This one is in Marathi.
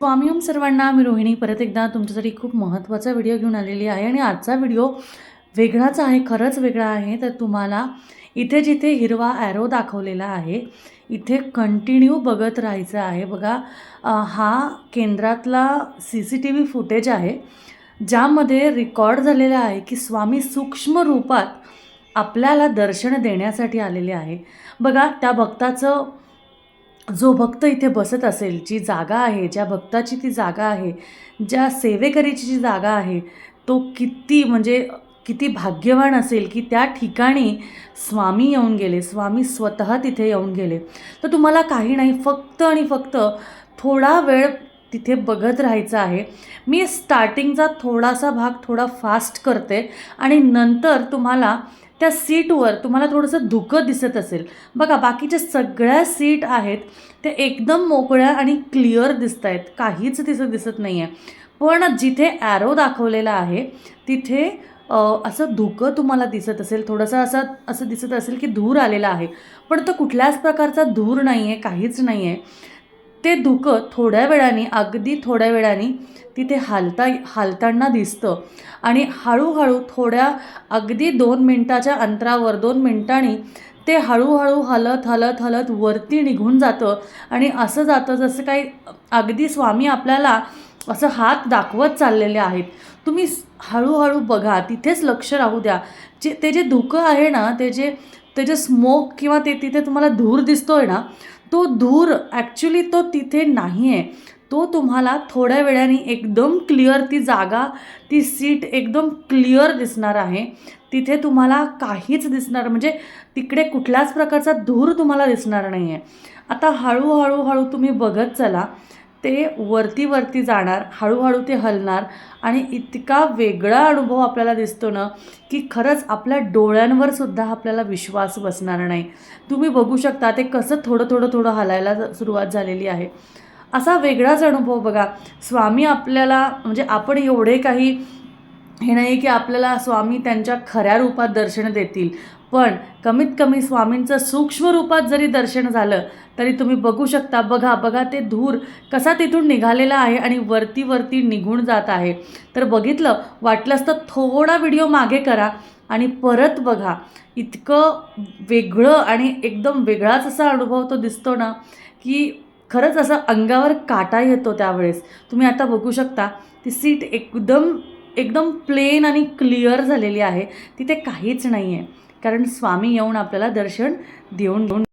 स्वामी ओम सर्वांना मी रोहिणी परत एकदा तुमच्यासाठी खूप महत्त्वाचा व्हिडिओ घेऊन आलेली आहे आणि आजचा व्हिडिओ वेगळाच आहे खरंच वेगळा आहे. तर तुम्हाला इथे जिथे हिरवा ॲरो दाखवलेला आहे इथे कंटिन्यू बघत राहायचं आहे. बघा हा केंद्रातला C C T V footage आहे ज्यामध्ये रेकॉर्ड झालेला आहे की स्वामी सूक्ष्म रूपात आपल्याला दर्शन देण्यासाठी आलेले आहे. बघा त्या भक्ताचं जो भक्त इथे बसत असेल जी जागा आहे ज्या भक्ताची ती जागा आहे ज्या सेवेकरीची जी जागा आहे तो किती म्हणजे किती भाग्यवान असेल की त्या ठिकाणी स्वामी येऊन गेले स्वामी स्वतः तिथे येऊन गेले. तर तुम्हाला काही नाही फक्त आणि फक्त थोडा वेळ तिथे बघत राहायचं आहे. मी स्टार्टिंगचा थोडासा भाग थोडा फास्ट करते आणि नंतर तुम्हाला त्या सीटवर तुम्हाला थोडंसं धुकं दिसत असेल. बघा बाकीच्या सगळ्या सीट आहेत त्या एकदम मोकळ्या आणि क्लिअर दिसत आहेत काहीच तिथं दिसत नाही आहे पण जिथे ॲरो दाखवलेला आहे तिथे असं धुकं तुम्हाला दिसत असेल. थोडंसं असं असं दिसत असेल की धूर आलेला आहे. पण तो कुठल्याच प्रकारचा धूर नाही आहे काहीच नाही आहे ते धुकं थोड्या वेळाने अगदी थोड्या वेळाने तिथे हालता हालताना दिसतं. आणि हळूहळू थोड्या अगदी दोन मिनटाच्या अंतरावर दोन मिनटांनी ते हळूहळू हलत हलत हलत वरती निघून जातं. आणि असं जातं जसं काही अगदी स्वामी आपल्याला असं हात दाखवत चाललेले आहेत. तुम्ही हळूहळू बघा तिथेच लक्ष राहू द्या. जे ते जे धुकं आहे ना ते जे ते जे स्मोक किंवा ते तिथे तुम्हाला धूर दिसतो आहे ना तो धूर ॲक्च्युली तो तिथे नाही आहे तो तुम्हाला थोड्या वेळाने एकदम क्लिअर ती जागा ती सीट एकदम क्लिअर दिसणार आहे. तिथे तुम्हाला काहीच दिसणार म्हणजे तिकडे कुठल्याच प्रकारचा धूर तुम्हाला दिसणार नाही आहे आता हळूहळू हळू तुम्ही बघत चला ते वरती वरती जाणार हळूहळू ते हलणार आणि इतका वेगळा अनुभव आपल्याला दिसतो ना की खरंच आपल्या डोळ्यांवर सुद्धा आपल्याला विश्वास बसणार नाही. तुम्ही बघू शकता ते कसं थोडं थोडं थोडं हलायला सुरुवात झालेली आहे. असा वेगळाच अनुभव बघा. स्वामी आपल्याला म्हणजे आपण एवढे काही हे नाही की आपल्याला स्वामी त्यांच्या खऱ्या रूपात दर्शन देतील पण कमीत कमी स्वामींचं सूक्ष्म रूपात जरी दर्शन झालं तरी तुम्ही बघू शकता बघा बघा ते धूर कसा तिथून निघालेला आहे आणि वरती वरती निघून जात आहे. तर बघितलं वाटलंच तर थोडा व्हिडिओ मागे करा आणि परत बघा. इतकं वेगळं आणि एकदम वेगळाच असा अनुभव तो दिसतो ना की खरंच असं अंगावर काटा येतो त्यावेळेस. तुम्ही आता बघू शकता ती सीट एकदम एकदम प्लेन आणि क्लिअर झालेली आहे. तिथे काहीच नाही आहे कारण स्वामी येऊन आपल्याला दर्शन देऊन देऊन